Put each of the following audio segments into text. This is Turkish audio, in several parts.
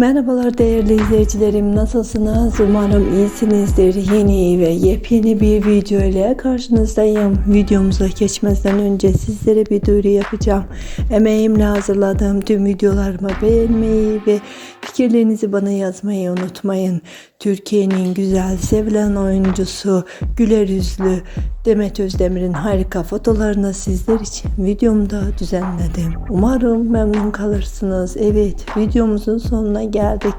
Merhabalar değerli izleyicilerim. Nasılsınız? Umarım iyisinizdir. Yeni ve yepyeni bir video ile karşınızdayım. Videomuza geçmeden önce sizlere bir duyuru yapacağım. Emeğimle hazırladığım tüm videolarımı beğenmeyi ve fikirlerinizi bana yazmayı unutmayın. Türkiye'nin güzel sevilen oyuncusu Güler Yüzlü Demet Özdemir'in harika fotolarını sizler için videomda düzenledim. Umarım memnun kalırsınız. Evet videomuzun sonuna geldik.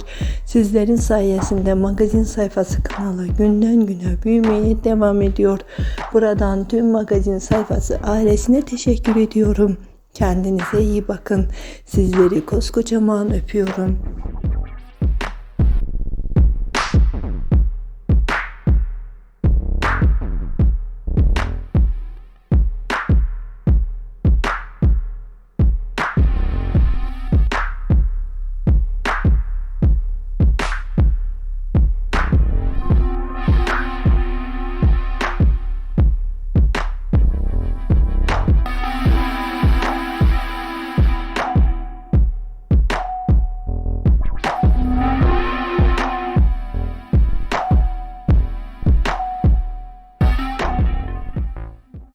Sizlerin sayesinde magazin sayfası kanalı günden güne büyümeye devam ediyor. Buradan tüm magazin sayfası ailesine teşekkür ediyorum. Kendinize iyi bakın. Sizleri koskocaman öpüyorum.